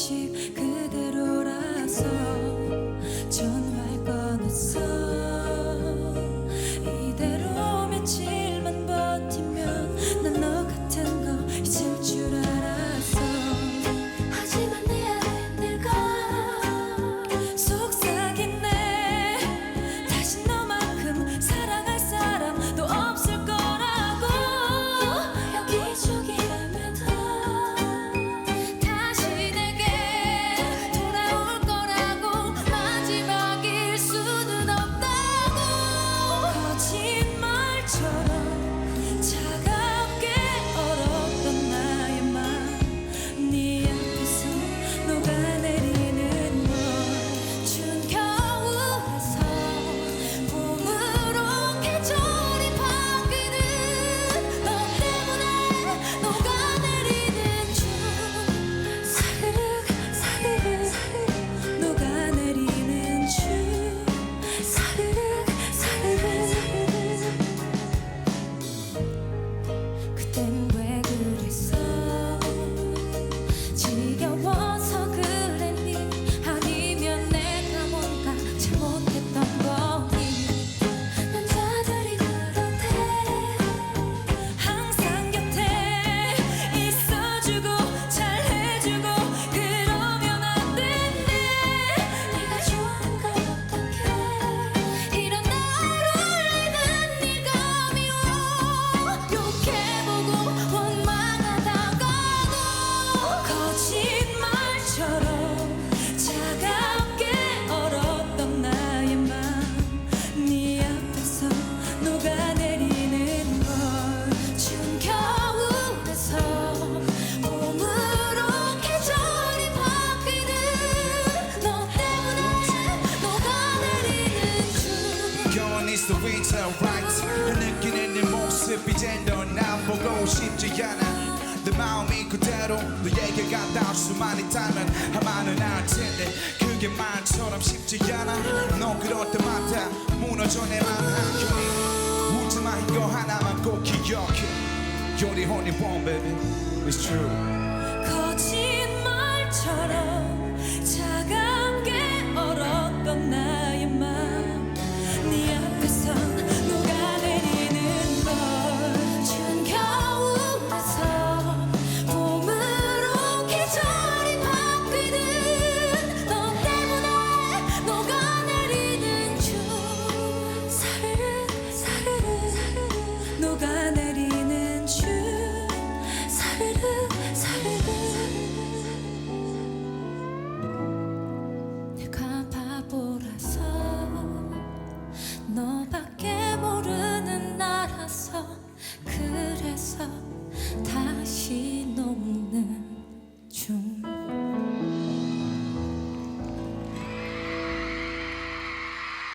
去 이젠 넌난 보고 싶지 않아. 내 마음이 그대로 너에게 가닿을 수만 있다면 아마는 알 텐데 그게 말처럼 쉽지 않아. 너 그럴 때마다 무너져 내맘 한켠이 웃지마 이거 하나만 꼭 기억해. You're the only one baby. It's true. 거짓말처럼